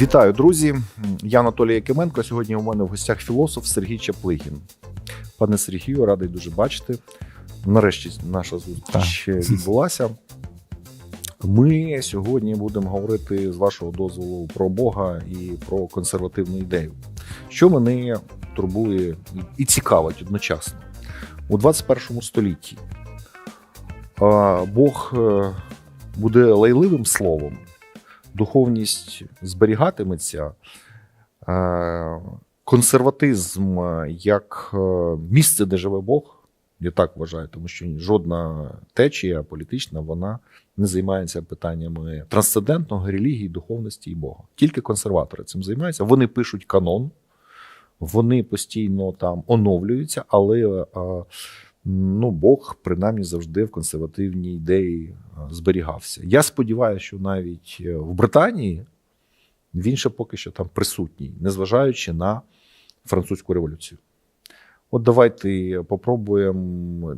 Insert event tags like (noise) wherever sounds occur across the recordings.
Вітаю, друзі! Я Анатолій Якименко. Сьогодні у мене в гостях філософ Сергій Чаплигін. Пане Сергію, радий дуже бачити. Нарешті наша зустріч відбулася. Ми сьогодні будемо говорити з вашого дозволу про Бога і про консервативну ідею, що мене турбує і цікавить одночасно у 21 столітті. Бог е, буде лайливим словом, духовність зберігатиметься, е, консерватизм е, як е, місце, де живе Бог. Я так вважаю, тому що жодна течія політична вона не займається питаннями трансцендентного релігії, духовності і Бога. Тільки консерватори цим займаються. Вони пишуть канон, вони постійно там оновлюються, але ну, Бог принаймні завжди в консервативній ідеї зберігався. Я сподіваюся, що навіть е, в Британії він ще поки що там присутній, незважаючи на французьку революцію. От давайте попробуємо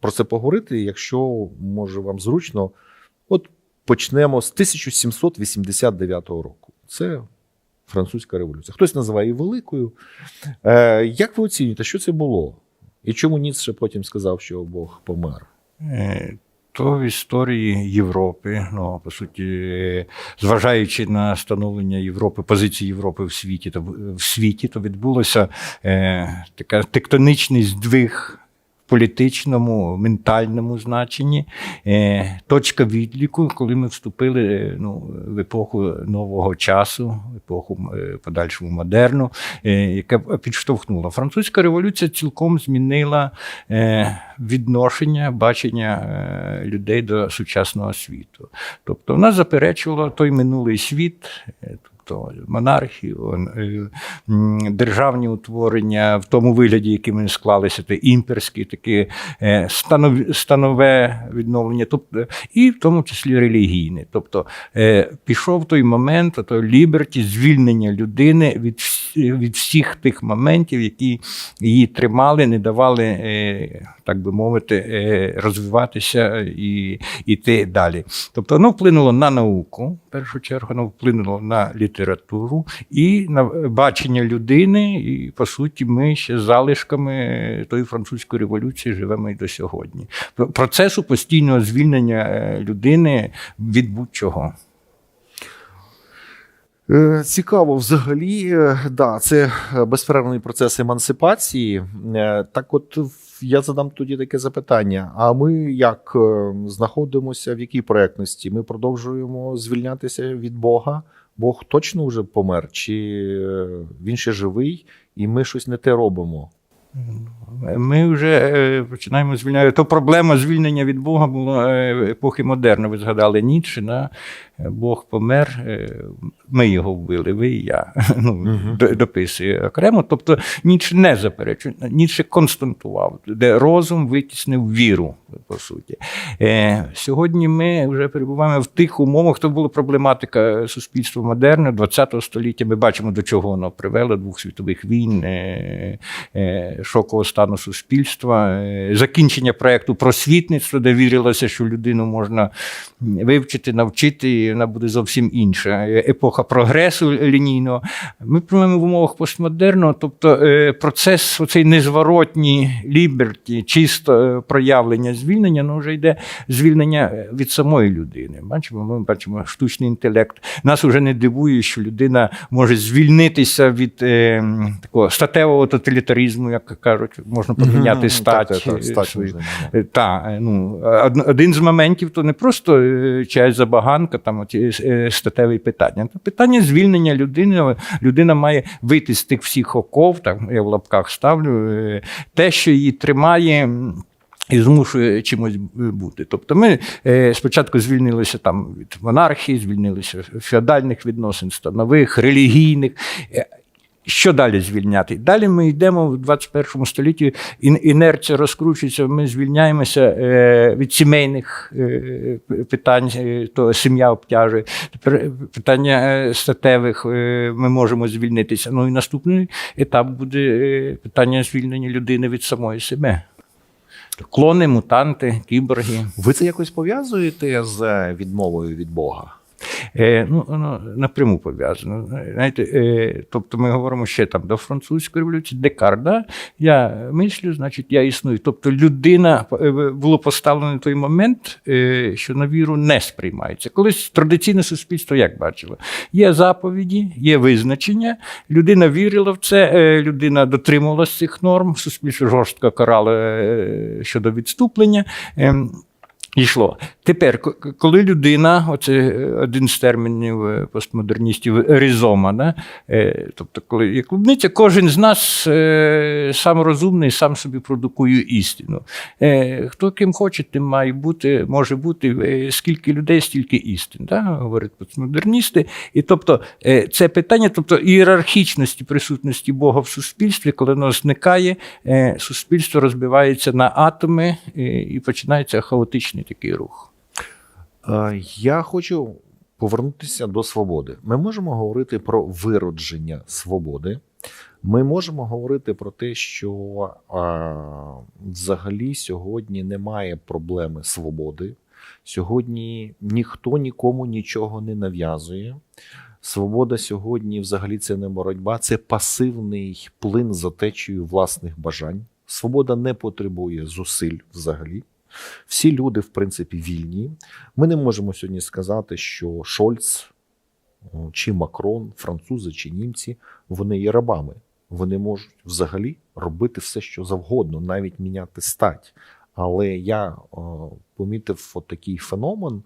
про це поговорити, якщо може вам зручно. От почнемо з 1789 року. Це французька революція. Хтось називає її великою. Е, як ви оцінюєте, що це було? І чому Ніцше потім сказав, що Бог помер? Е, То в історії Європи, ну по суті, зважаючи на становлення Європи, позиції Європи в світі, то в- світі, то відбулося е, така тектонічний здвиг політичному, ментальному значенні, е, точка відліку, коли ми вступили е, ну, в епоху нового часу, в епоху е, подальшого модерну, яка підштовхнула. Французька революція цілком змінила відношення, бачення людей до сучасного світу. Тобто вона заперечувала той минулий світ. Тобто монархію, е, державні утворення в тому вигляді, яким вони склалися, це імперські, таке е, станове відновлення, тобто, і в тому числі релігійне. Тобто пішов той момент, той ліберті, звільнення людини від, від всіх тих моментів, які її тримали, не давали, так би мовити, розвиватися і йти далі. Тобто воно вплинуло на науку, в першу чергу, воно вплинуло на літературу і на бачення людини. І, по суті, ми ще залишками тої французької революції живемо і до сьогодні. Процесу постійного звільнення е, людини від будь-чого. Е, Цікаво, взагалі, е, да, це е, безперервний процес емансипації. Е, Так, от я задам тоді таке запитання: а ми як е, знаходимося в якій проектності? Ми продовжуємо звільнятися від Бога? Бог точно вже помер, чи е, він ще живий, і ми щось не те робимо? Ми вже е, починаємо звільняти. То проблема звільнення від Бога була е, епохи модерну. Ви згадали Ніцше, да? Е, Бог помер, ми його вбили, ви і я. (laughs) Ну, д- дописує окремо. Тобто Ніцше не заперечує, Ніцше константував, де розум витіснив віру, по суті. Сьогодні ми вже перебуваємо в тих умовах, то була проблематика суспільства модерну, ХХ століття. Ми бачимо, до чого воно привело, двох світових війн, шокового стану суспільства, е, закінчення проєкту просвітництва, де вірилося, що людину можна вивчити, навчити, і вона буде зовсім інша. Е, Епоха прогресу лінійного. Ми приймемо в умовах постмодерну, тобто е, процес оцей незворотній ліберті, чисто проявлення звільнення, ну вже йде звільнення від самої людини. Бачимо, ми бачимо штучний інтелект. Нас вже не дивує, що людина може звільнитися від такого статевого тоталітаризму, як кажуть, можна поміняти Мгм, стать. так, так, е, стать свою. можна, да. Так, ну один з моментів то не просто е, чиясь забаганка, там оті е, статеві питання. То питання звільнення людини. Людина має вийти з тих всіх оков, так я в лапках ставлю, е, те, що її тримає. І змушує чимось бути. Тобто ми е, спочатку звільнилися там від монархії, звільнилися від феодальних відносин, станових, релігійних. Що далі звільняти? Далі ми йдемо в 21 столітті, ін- інерція розкручується, ми звільняємося е, від сімейних е, питань, е, то сім'я обтяжує. Тепер питання статевих ми можемо звільнитися. Ну і наступний етап буде питання звільнення людини від самої себе. Клони, мутанти, кіборги. Ви це якось пов'язуєте з відмовою від Бога? Е, ну, воно напряму пов'язано. Знаєте, е, тобто ми говоримо ще там до французької революції, Декар, да? я мислю, значить, я існую. Тобто людина е, було поставлено той момент, е, що на віру не сприймається. Колись традиційне суспільство як бачило? Є заповіді, є визначення, людина вірила в це, е, людина дотримувалася цих норм, суспільство жорстко карало е, щодо відступлення. Ем, Йшло. Тепер, коли людина, оце е, один з термінів е, постмодерністів, різома, да? е, тобто, коли є клубниця, кожен з нас сам розумний, сам собі продукує істину. Хто ким хоче, тим має бути, може бути, скільки людей, стільки істин, да? говорять постмодерністи. І тобто, це питання, тобто ієрархічності присутності Бога в суспільстві, коли воно зникає, суспільство розбивається на атоми і починається хаотичний такий рух. Е, Я хочу повернутися до свободи. Ми можемо говорити про виродження свободи. Ми можемо говорити про те, що а, взагалі сьогодні немає проблеми свободи. Сьогодні ніхто нікому нічого не нав'язує. Свобода сьогодні взагалі це не боротьба, це пасивний плин за течією власних бажань. Свобода не потребує зусиль взагалі. Всі люди, в принципі, вільні. Ми не можемо сьогодні сказати, що Шольц чи Макрон, французи чи німці, вони є рабами. Вони можуть взагалі робити все, що завгодно, навіть міняти стать. Але я о, помітив от такий феномен,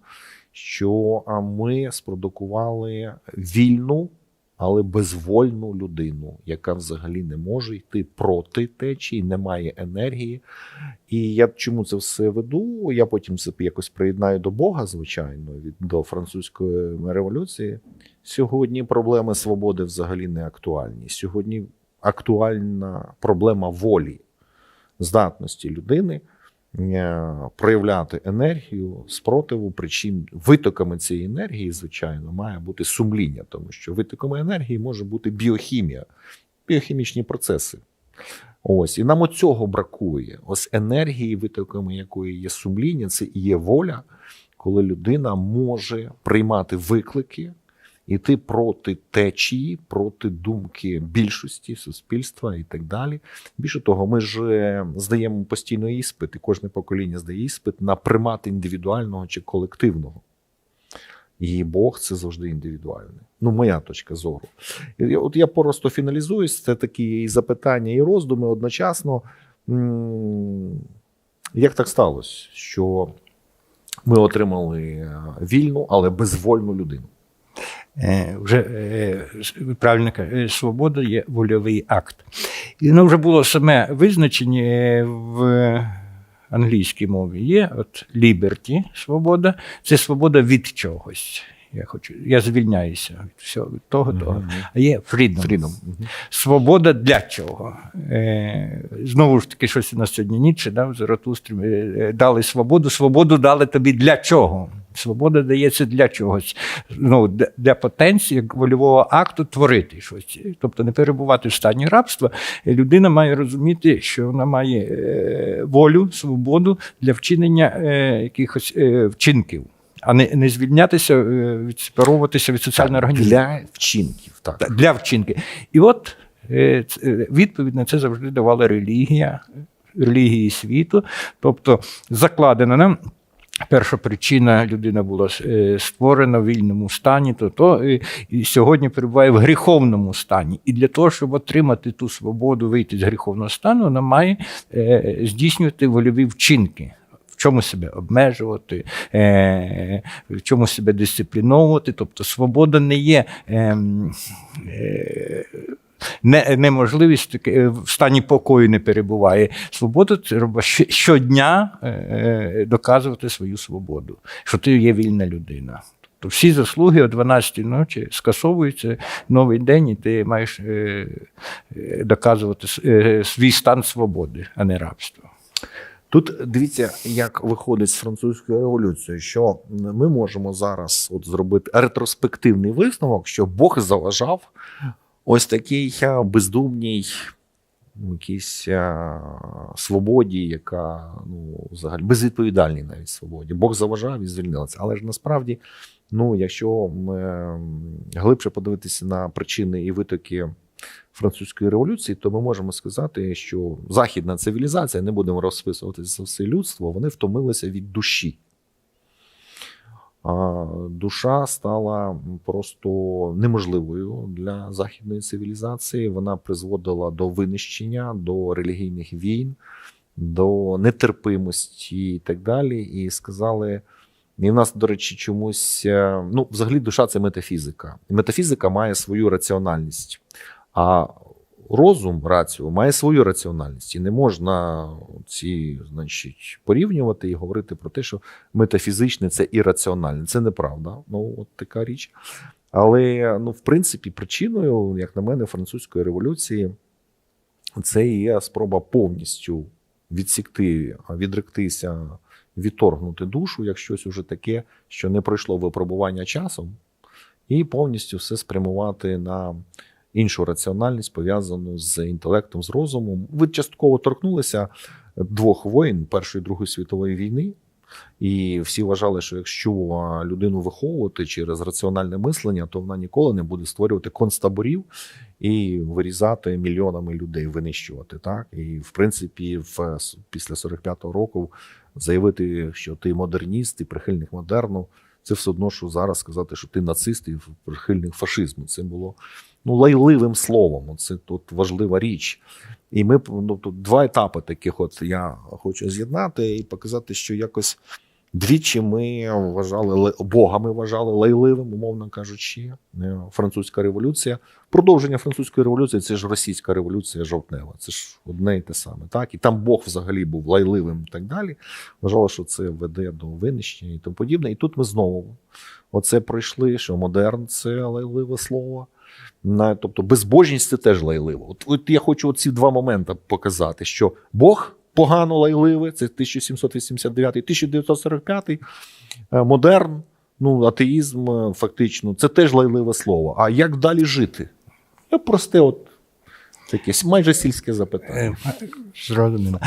що ми спродукували вільну, але безвольну людину, яка взагалі не може йти проти течії, не має енергії. І я чому це все веду? Я потім це якось приєднаю до Бога, звичайно, від до французької революції. Сьогодні проблеми свободи взагалі не актуальні. Сьогодні актуальна проблема волі, здатності людини проявляти енергію, спротиву. Причим витоками цієї енергії, звичайно, має бути сумління, тому що витоками енергії може бути біохімія, біохімічні процеси. Ось і нам оцього бракує. Ось енергії, витоками якої є сумління, це і є воля, коли людина може приймати виклики, іти проти течії, проти думки більшості суспільства і так далі. Більше того, ми ж е, здаємо постійно іспит, і кожне покоління здає іспит на примат індивідуального чи колективного. І Бог це завжди індивідуальне. Ну, моя точка зору. От я просто фіналізуюсь, це такі і запитання, і роздуми одночасно. Як так сталося, що ми отримали е, вільну, але безвольну людину? Е, вже е, ви правильно кажете, свобода є вольовий акт. І воно вже було саме визначення е, в англійській мові. Є от liberty, свобода, це свобода від чогось. Я хочу, я звільняюся від всього, від того, того. А є freedom. Фрідом. Мгм. Свобода для чого? Е, знову ж таки, щось у нас сьогодні Ніцше, да, в Заратустрі е, е, дали свободу. Свободу дали тобі для чого? Свобода дається для чогось. Ну, для- потенції, як вольового акту творити щось. Тобто не перебувати в стані рабства. Людина має розуміти, що вона має е, волю, свободу для вчинення е, якихось е, вчинків. А не, не звільнятися, відсепаровуватися від соціальної організації. Для вчинків. Так. Для вчинки. І от відповідь на це завжди давала релігія, релігії світу. Тобто закладена нам. Перша причина людина була е, створена в вільному стані, то, то е, і сьогодні перебуває в гріховному стані. І для того, щоб отримати ту свободу, вийти з гріховного стану, вона має е, здійснювати вольові вчинки. В чому себе обмежувати, е, в чому себе дисципліновувати. Тобто свобода не є ем, не, неможливість е, в стані покою не перебуває. Свобода щ- щодня е, е, доказувати свою свободу, що ти є вільна людина. Тобто всі заслуги о 12-й ночі скасовуються новий день, і ти маєш доказувати свій стан свободи, а не рабства. Тут дивіться, як виходить з французької революції, що ми можемо зараз от зробити ретроспективний висновок, що Бог заважав ось такій а, бездумній ну, якійсь свободі, яка ну, взагалі безвідповідальній навіть свободі. Бог заважав і звільнилася. Але ж насправді, ну, якщо глибше подивитися на причини і витоки французької революції, то ми можемо сказати, що західна цивілізація, не будемо розписувати за все людство, вони втомилися від душі. Душа стала просто неможливою для західної цивілізації. Вона призводила до винищення, до релігійних війн, до нетерпимості і так далі. І сказали. І в нас, до речі, чомусь е, ну, взагалі, душа це метафізика. Метафізика має свою раціональність. А розум, раціо, має свою раціональність. І не можна ці, значить, порівнювати і говорити про те, що метафізичне це ірраціональне. Це неправда. Ну, от така річ. Але, ну, в принципі, причиною, як на мене, французької революції це є спроба повністю відсікти, відректися, відторгнути душу, як щось уже таке, що не пройшло випробування часом, і повністю все спрямувати на іншу раціональність, пов'язану з інтелектом, з розумом. Ви частково торкнулися двох воїн Першої і Другої світової війни. І всі вважали, що якщо людину виховувати через раціональне мислення, то вона ніколи не буде створювати концтаборів і вирізати мільйонами людей, винищувати. Так і в принципі, в після 45-го року заявити, що ти модерніст і прихильник модерну, це все одно, що зараз сказати, що ти нацист і прихильник фашизму. Це було ну лайливим словом. Це тут важлива річ. І ми ну, тут два етапи таких, от я хочу з'єднати і показати, що якось двічі ми вважали Бога, ми вважали лайливим, умовно кажучи, е, французька революція. Продовження французької революції це ж російська революція жовтнева. Це ж одне і те саме. Так? І там Бог взагалі був лайливим і так далі. Вважали, що це веде до винищення і тому подібне. І тут ми знову оце пройшли, що модерн це лайливе слово. На, тобто безбожність це теж лайливо. От, от я хочу ці два моменти показати, що Бог погано лайливий, це 1789, 1945, е, модерн, ну, атеїзм, е, фактично, це теж лайливе слово. А як далі жити? Просте, от таке майже сільське запитання. Е, Зрозуміло.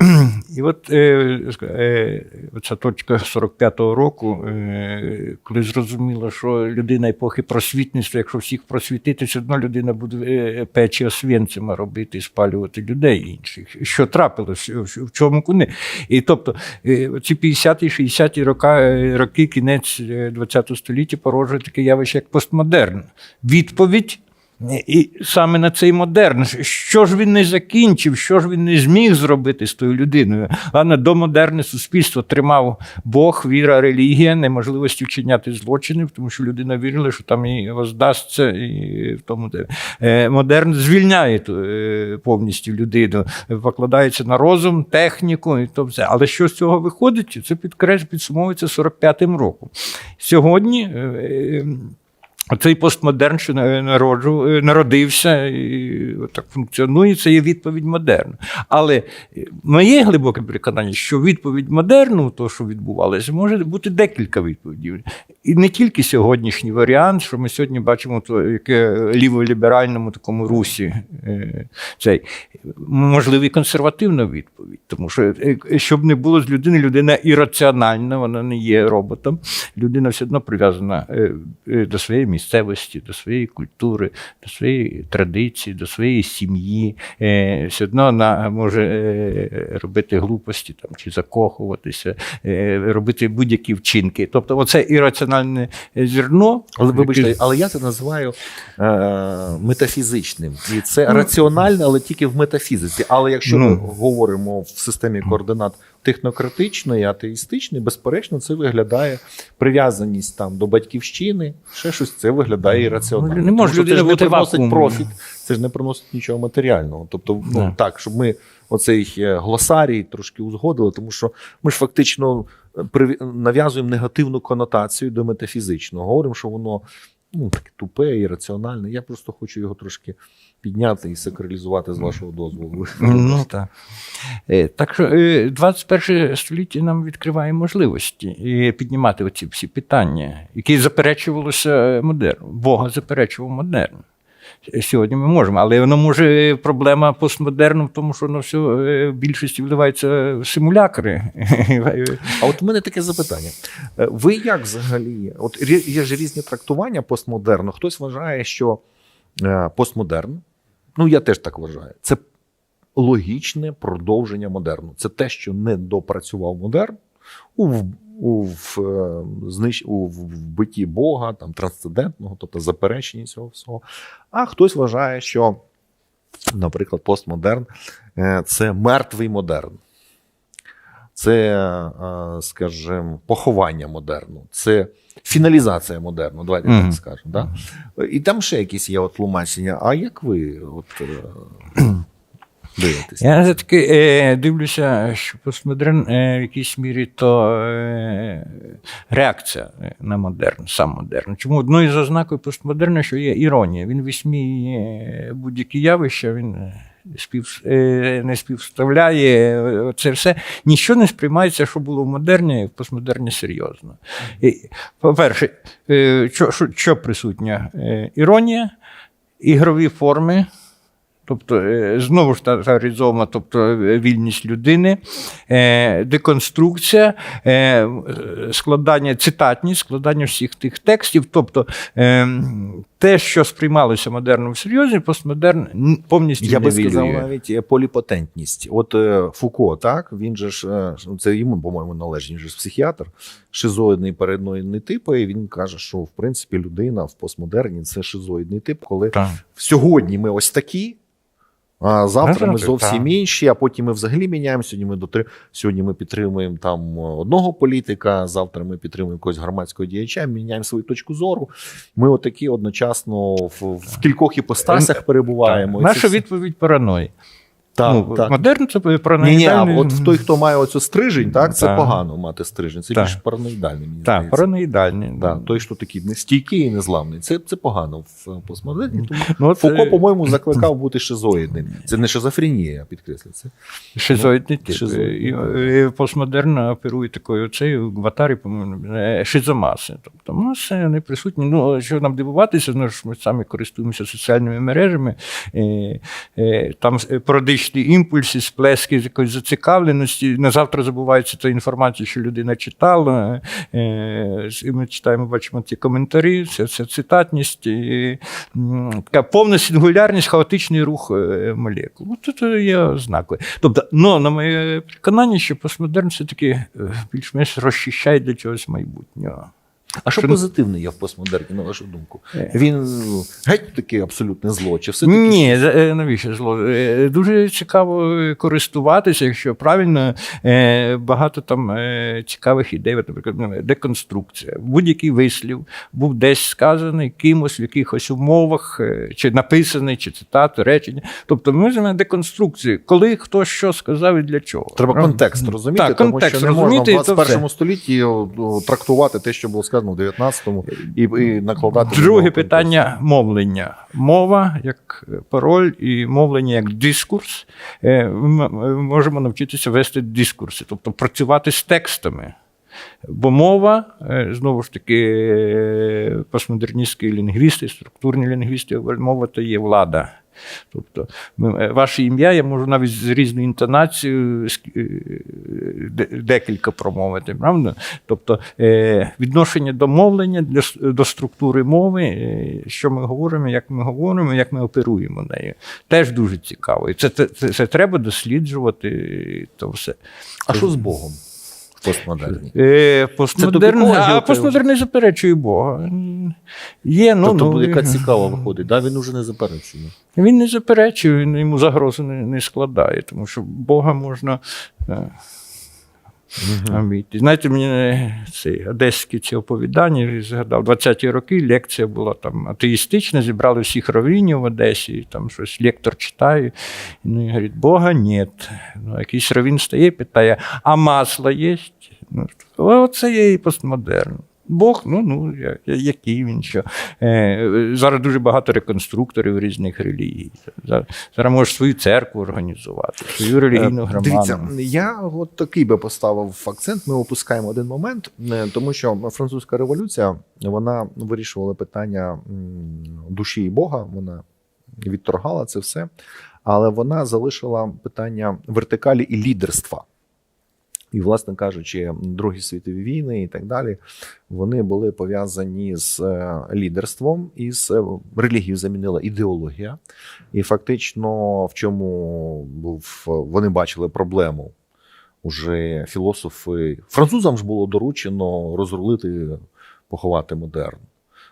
(clears throat) І от е, е, ця точка 45-го року, коли зрозуміло, що людина епохи просвітництва, якщо всіх просвітити, все одно людина буде печі освінцями робити і спалювати людей інших. Що трапилось, в чому куни? І тобто ці 50-ті, 60-ті роки, роки, кінець ХХ століття породжує таке явище, як постмодерн. Відповідь і саме на цей модерн, що ж він не закінчив, що ж він не зміг зробити з тою людиною. Ладно, домодерне суспільство тримав Бог, віра, релігія, неможливість вчиняти злочинів, тому що людина вірила, що там і воздасться, і в тому. Е, Модерн звільняє е, повністю людину, покладається на розум, техніку і то все. Але що з цього виходить? Це підкреш підсумовується 45-м роком. Сьогодні. Е, постмодерн, що на- народжу, е, народився і так функціонує, це є відповідь модерну. Але е, моє глибоке переконання, що відповідь модерну, то, що відбувалося, може бути декілька відповідей. І не тільки сьогоднішній варіант, що ми сьогодні бачимо, то яке ліволіберальному такому русі е, цей можливо, і консервативна відповідь. Тому що щоб не було з людини, людина ірраціональна, вона не є роботом. Людина все одно прив'язана до своєї місцевості, до своєї культури, до своєї традиції, до своєї сім'ї. Е, Все одно вона може е, робити глупості там, чи закохуватися, е, робити будь-які вчинки. Тобто, оце ірраціональне зерно. Але вибачте, але я це називаю е, метафізичним. І це раціональне, але тільки в метафізиці. Але якщо ми Ну. говоримо в системі координат технократичної, атеїстичної, безперечно, це виглядає прив'язаність там до батьківщини, ще щось це виглядає ірраціонально. Ну, не може людина бути приносить профіт, це ж не приносить нічого матеріального. Тобто, ну Да. так, щоб ми оцей е, глосарій трошки узгодили, тому що ми ж фактично е, нав'язуємо негативну конотацію до метафізичного. Говоримо, що воно ну, таке тупе і раціональне. Я просто хочу його трошки підняти і сакралізувати з вашого дозволу. Ну так. Е, Так що е, 21 століття нам відкриває можливості е, піднімати оці всі питання, які заперечувалося модерну. Бога заперечував модерн. сьогодні ми можемо. Але воно може проблема постмодерну в тому, що воно все е, в більшості вливається в симулякри. А от у мене таке запитання. Е, Ви як взагалі? От є ж різні трактування постмодерну. Хтось вважає, що е, постмодерн, ну я теж так вважаю, це логічне продовження модерну. Це те, що не допрацював модерн у, у, в, е, знищ, у вбитті Бога, там, трансцендентного, тобто запереченні цього всього. А хтось вважає, що, наприклад, постмодерн е, це мертвий модерн. Це, е, скажімо, поховання модерну, це фіналізація модерну, давайте Мгм. так скажемо. Да? І там ще якісь є от тлумачення. А як ви от, е, (clears throat) дивитесь? Я за таки е, дивлюся, що постмодерн е, в якійсь мірі то е, реакція е, на модерн, сам модерн. Чому одною з ознакою постмодерну, що є іронія. Він висміює будь-які явища, він е, спів, е, не співставляє е, це все. Ніщо не сприймається, що було в модерні, в постмодерні серйозно. По-перше, е, що, що, присутня? Іронія, ігрові форми. Тобто, е, знову ж та різома, тобто е, вільність людини, е, деконструкція, складання, цитатність, складання всіх тих текстів. Тобто те, що сприймалося модерном всерйозі, постмодерн повністю Я би сказав навіть поліпотентність. От Фуко, так він же ж ну, це йому, по-моєму, належить, він же ж психіатр, шизоїдний параноїдний тип, і він каже, що в принципі людина в постмодерні це шизоїдний тип, коли Так. сьогодні ми ось такі. А завтра ми зовсім інші, а потім ми взагалі міняємо. Сьогодні ми дотри... сьогодні ми підтримуємо там одного політика, завтра ми підтримуємо якогось громадського діяча, міняємо свою точку зору. Ми отакі одночасно в, в кількох іпостасях перебуваємо. Наша відповідь параної. Так, ну, так. Модерн це Ні, ні, а от в той, хто має оцю стрижень, так, це Так. погано мати стрижень. Це Так. більш параноїдальний, мені Так, параноїдальний. Да, той, що такий нестійкий і незламний. Це, це погано в е, постмодерні. Тому Ну, Фуко, е, по-моєму, закликав (laughs) бути шизоїдним. Це не шизофренія, я підкреслю це. Шизоїдний тип. Шизоїдний, І, і постмодерн оперує такою оцею в Гватарі, по-моєму, е, шизомаси. Тобто маси вони присутні. Ну, що нам дивуватися, ну, ж ми самі користуємося соціальними мережами. Е, е, там імпульси, сплески з якоїсь зацікавленості. На завтра забувається та інформація, що людина читала. Е, ми читаємо, бачимо ці коментарі, це, це цитатність, і, така повна сингулярність, хаотичний рух е, молекул. Тут є ознаки. Тобто, ну, на моє переконання, що постмодерн все-таки е, більш-менш розчищає для чогось майбутнього. А що Що- позитивне є в постмодерні, на вашу думку? Е. Він геть таке абсолютне зло, чи все таки Ні, е, навіщо зло? Е, Дуже цікаво користуватися, якщо правильно, багато там цікавих ідей, наприклад, ну, деконструкція. Будь-який вислів був десь сказаний кимось в якихось умовах, чи написаний, чи цитати, речення. Тобто ми називаємо деконструкцію, коли хто що сказав і для чого. Треба контекст розуміти, Так, тому контекст що не можна в то 21 столітті трактувати те, що було сказано в 19-му, і, і накладати. Друге питання мовлення. Мова як е, пароль і мовлення як дискурс. Е, Ми можемо навчитися вести дискурси, тобто працювати з текстами. Бо мова, е, знову ж таки, е, постмодерністські лінгвісти, структурні лінгвісти, мова то є влада. Тобто, ми- е, ваше ім'я я можу навіть з різною інтонацією ск- е, декілька промовити, правда? Тобто е, відношення до мовлення, до структури мови, е, що ми говоримо, як ми говоримо, як ми оперуємо нею, теж дуже цікаво. І це, це, це, це треба досліджувати. То все. А що з Богом постмодерні? Е, постмодерн, тупікова а постмодерн не заперечує Бога. Є, ну, тобто, ну, яка цікава виходить, да? він уже не заперечує. Він не заперечує, він йому загрози не, не складає, тому що Бога можна. е, обійти. Знаєте, мені ці одеські ці оповідання згадав, 20-ті роки лекція була там атеїстична, зібрали всіх раввінів в Одесі, і там щось лектор читає. І ну, і говорить, Бога нет. Ну, якийсь раввін стає, питає, а масло є? Ну, оце є і постмодерн. Бог, ну, ну, який він що. Е, зараз дуже багато реконструкторів різних релігій. Зараз, зараз можеш свою церкву організувати, свою релігійну Е, громаду. Дивіться, я от такий би поставив акцент. Ми опускаємо один момент, е, тому що французька революція вона вирішувала питання душі і Бога. Вона відторгала це все, але вона залишила питання вертикалі і лідерства. І, власне кажучи, Другі світові війни і так далі, вони були пов'язані з е, лідерством і з е, релігією замінила ідеологія. І фактично, в чому був вони бачили проблему. Уже філософи французам ж було доручено розрулити, поховати модерн.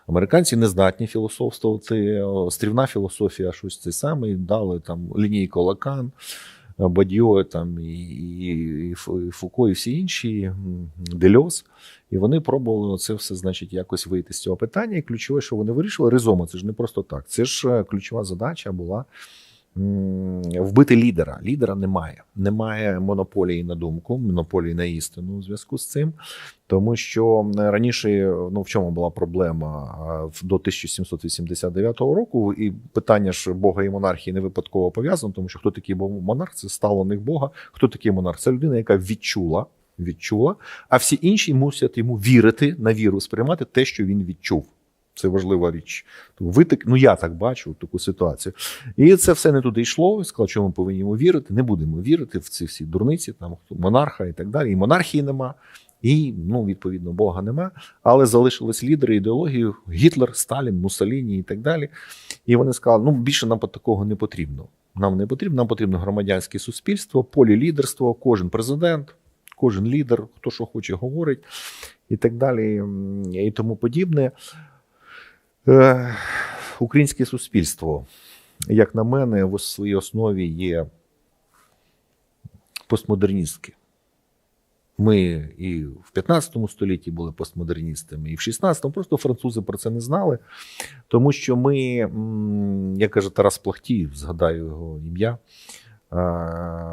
Американці не здатні філософствувати. Стрівна філософія, щось це саме, і дали там лінійко Лакан, Бадьо, там і, і, і Фуко, і всі інші, Дельос. І вони пробували це все, значить, якось вийти з цього питання. І ключове, що вони вирішили, ризома, це ж не просто так. Це ж е, ключова задача була вбити лідера. Лідера немає. Немає монополії на думку, монополії на істину у зв'язку з цим. Тому що раніше ну в чому була проблема в- до 1789 року, і питання ж Бога і монархії не випадково пов'язано, тому що хто такий був монарх, це стало них Бога. Хто такий монарх? Це людина, яка відчула, відчула, а всі інші мусять йому вірити на віру, сприймати те, що він відчув. Це важлива річ. Тому витик, ну я так бачу таку ситуацію. І це все не туди йшло. Сказав, що ми повинні вірити. Не будемо вірити в ці всі дурниці, там монарха і так далі. І монархії нема. І ну, відповідно, Бога нема, але залишились лідери ідеології Гітлер, Сталін, Муссоліні і так далі. І вони сказали: ну більше нам такого не потрібно. Нам не потрібно, нам потрібно громадянське суспільство, полі лідерство, кожен президент, кожен лідер, хто що хоче, говорить, і так далі, і тому подібне. Е, Українське суспільство, як на мене, в своїй основі є постмодерністське. Ми і в 15 столітті були постмодерністами, і в 16-му просто французи про це не знали. Тому що ми, як каже Тарас Плахтіїв, згадаю його ім'я,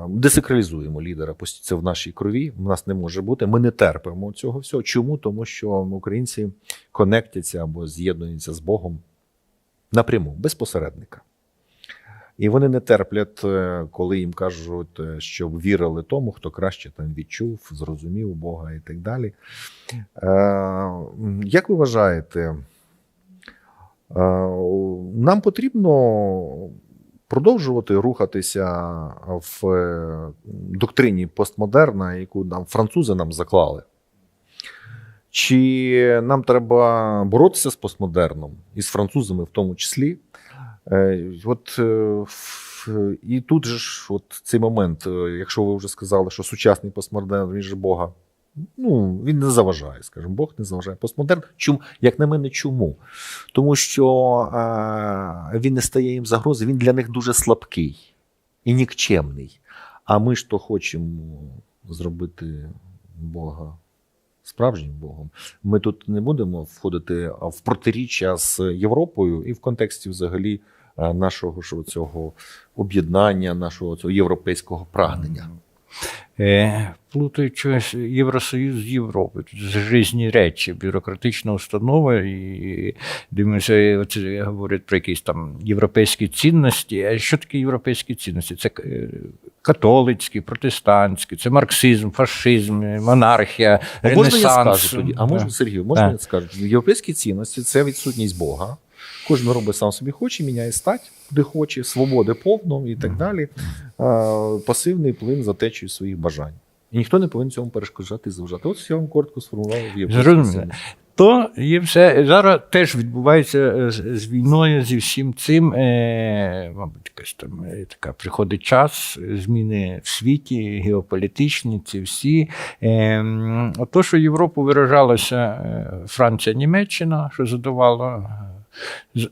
десакралізуємо лідера. Це в нашій крові. В нас не може бути. Ми не терпимо цього всього. Чому? Тому що українці конектяться або з'єднуються з Богом напряму, без посередника. І вони не терплять, е, коли їм кажуть, е, щоб вірили тому, хто краще там відчув, зрозумів Бога і так далі. Е, Як ви вважаєте, е, нам потрібно продовжувати рухатися в е, доктрині постмодерна, яку нам французи нам заклали? Чи нам треба боротися з постмодерном і з французами в тому числі? Е, От е, і тут же ж, от цей момент, якщо ви вже сказали, що сучасний постмодерн він же Бога, ну він не заважає, скажімо, Бог не заважає. Постмодерн, чому, як на мене, чому? Тому що е, він не стає їм загрози, він для них дуже слабкий і нікчемний. А ми ж то хочемо зробити Бога справжнім Богом. Ми тут не будемо входити в протиріччя з Європою і в контексті взагалі е, нашого цього об'єднання, нашого цього європейського прагнення. Е, Плутають щось Євросоюз з Європи. Тут різні речі, бюрократична установа, і дивимося, оце говорять про якісь там європейські цінності. А що таке європейські цінності? Це е, католицькі, протестантські, це марксизм, фашизм, монархія, А можна я ренесанс. скажу тоді? А можна, Да. Сергій, можна Так. я скажу? Європейські цінності це відсутність Бога. Кожен робить сам собі хоче, міняє стать, куди хоче, свободи повно і так далі. Пасивний плин за течією своїх бажань. І ніхто не повинен цьому перешкоджати і заважати. От я вам коротко сформував Зрозуміло. То є все. Зараз теж відбувається е, з війною, зі всім цим. Е, мабуть, якась там е, така приходить час, зміни в світі, геополітичні, ці всі. Е, то, що Європу виражалася е, Франція, Німеччина, що задавало.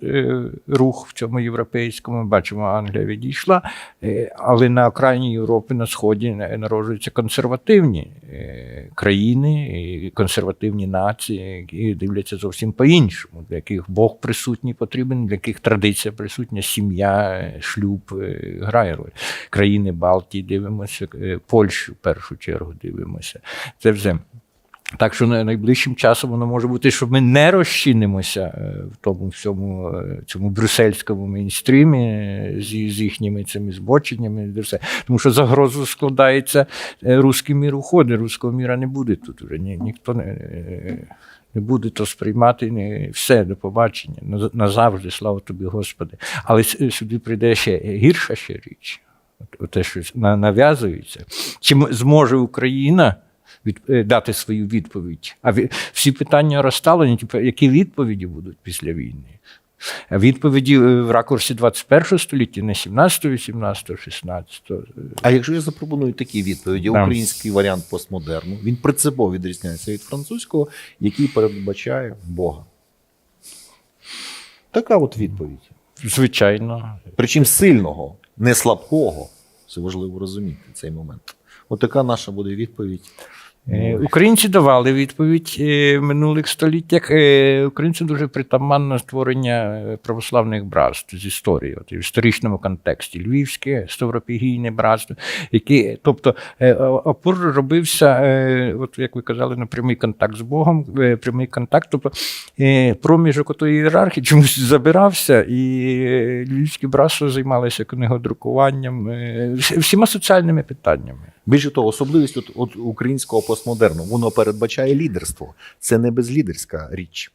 Е, Рух в цьому європейському, бачимо, Англія відійшла, Е, але на окраїні Європи на сході народжуються консервативні е, країни, консервативні нації, які дивляться зовсім по-іншому, для яких Бог присутній потрібен, для яких традиція присутня, сім'я, шлюб грає роль. Країни Балтії дивимося, Польщу в першу чергу дивимося. Це все. Так що найближчим часом воно може бути, що ми не розчинимося е, в тому всьому е, цьому брюссельському мейнстрімі е, з, з їхніми цими збоченнями. Тому що загроза складається, руський мір уходить, руського міра не буде тут. Вже ні, ніхто не, не буде то сприймати не все до побачення, назавжди, слава тобі, Господи. Але сюди прийде ще гірша ще річ, те, що нав'язується. Чи зможе Україна дати свою відповідь? А всі питання розставлені, типу, які відповіді будуть після війни? Відповіді е, в ракурсі 21 століття, не 17, 18, 16. А якщо я запропоную такі відповіді, Да. український варіант постмодерну, він принципово відрізняється від французького, який передбачає Бога. Така от відповідь. Звичайно. Причому сильного, не слабкого. Це важливо розуміти цей момент. От така наша буде відповідь. Е, Українці давали відповідь е, в минулих століттях. Е, Українцям дуже притаманно створення православних братств з історії, от, в історичному контексті. Львівське ставропігійне братство, які, тобто опор робився, от як ви казали, на прямий контакт з Богом, прямий контакт, тобто проміжок отої ієрархії чомусь забирався, і львівське братство займалося книгодрукуванням, всіма соціальними питаннями. Більше того, особливість от, от українського постмодерну, воно передбачає лідерство. Це не безлідерська річ.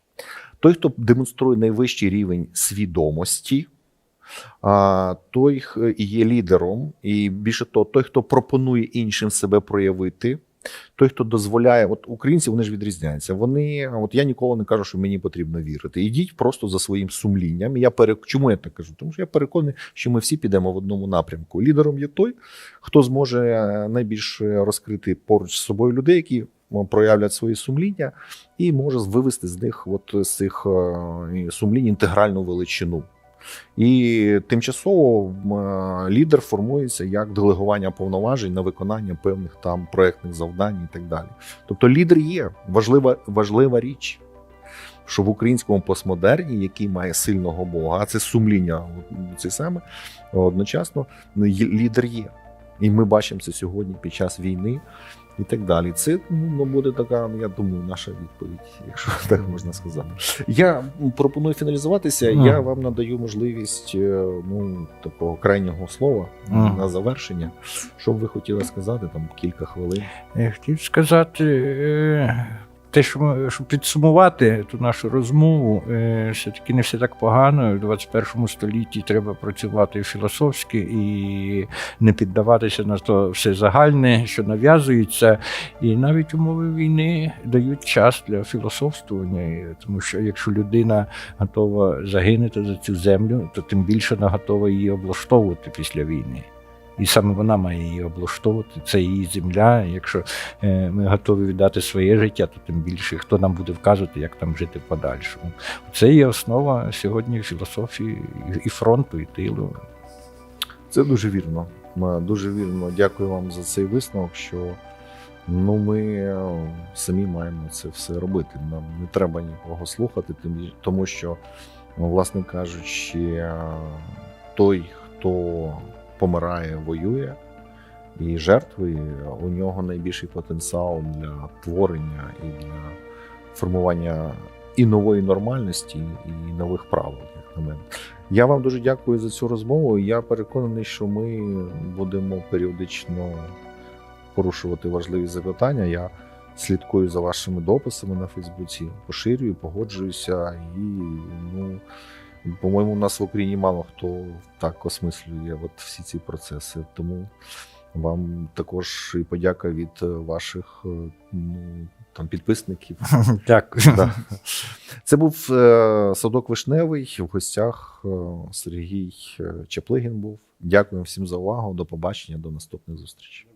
Той, хто демонструє найвищий рівень свідомості, той і є лідером, і більше того, той, хто пропонує іншим себе проявити. Той, хто дозволяє, от українці вони ж відрізняються. Вони, от я ніколи не кажу, що мені потрібно вірити. Ідіть просто за своїм сумлінням. Я перек... Чому я так кажу? Тому що я переконаний, що ми всі підемо в одному напрямку. Лідером є той, хто зможе е, найбільше розкрити поруч з собою людей, які проявлять свої сумління, і може вивести з них, от з цих е, сумлінь інтегральну величину. І тимчасово е, лідер формується як делегування повноважень на виконання певних там проектних завдань і так далі. Тобто лідер є важлива, важлива річ. Що в українському постмодерні, який має сильного Бога, а це сумління, це саме одночасно лідер є. І ми бачимо це сьогодні під час війни і так далі. Це ну, буде така, я думаю, наша відповідь, якщо (laughs) так можна сказати. Я пропоную фіналізуватися. Mm. Я вам надаю можливість е, ну, такого крайнього слова mm. на завершення. Що б ви хотіли сказати, там кілька хвилин. Я хотів сказати, е, те, що ми, щоб підсумувати ту нашу розмову, е, все-таки не все так погано. В 21 столітті треба працювати філософськи і не піддаватися на то все загальне, що нав'язується. І навіть умови війни дають час для філософствування, тому що якщо людина готова загинути за цю землю, то тим більше вона готова її облаштовувати після війни. І саме вона має її облаштовувати. Це її земля. Якщо е, ми готові віддати своє життя, то тим більше хто нам буде вказувати, як там жити подальшому. Це є основа сьогодні філософії і- фронту, і тилу. Це дуже вірно. Дуже вірно. Дякую вам за цей висновок. Що ну ми е, самі маємо це все робити. Нам не треба нікого слухати, тому що, ну, власне кажучи, е, той, хто помирає, воює. І жертви у нього найбільший потенціал для творення і для формування і нової нормальності, і нових правил, як на мене. Я вам дуже дякую за цю розмову. Я переконаний, що ми будемо періодично порушувати важливі запитання. Я слідкую за вашими дописами на Фейсбуці, поширюю, погоджуюся. І, ну, по-моєму, у нас в Україні мало хто так осмислює от всі ці процеси. Тому вам також і подяка від е, ваших е, ну, там, підписників. (laughs) Дякую. Да. Це був е, садок вишневий. В гостях Сергій Чаплигін був. Дякуємо всім за увагу. До побачення, до наступних зустрічей.